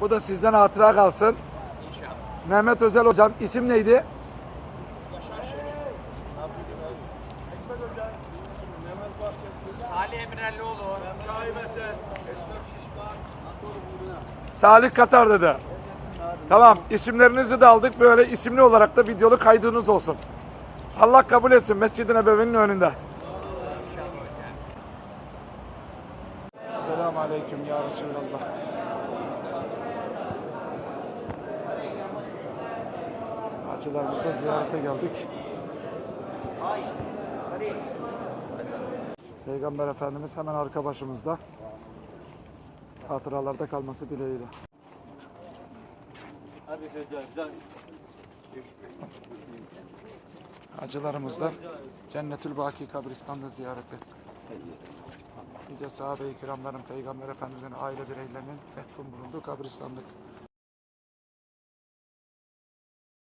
Bu da sizden hatıra kalsın. Mehmet Özel hocam isim neydi? Ali. Salih Katar dedi. Tamam isimlerinizi de aldık. Böyle isimli olarak da videolu kaydınız olsun. Allah kabul etsin Mescid-i Nebevi'nin önünde. Selamun Aleyküm ya Resulallah. Hacılarımızla ziyarete geldik. Peygamber Efendimiz hemen arka başımızda. Hatıralarda kalması dileğiyle. Hadi. Hacılarımızla Cennetül Baki kabristanlığı ziyareti. Nice sahabe-i kiramların, Peygamber Efendimizin aile bireylerinin metfun bulunduğu kabristanlık.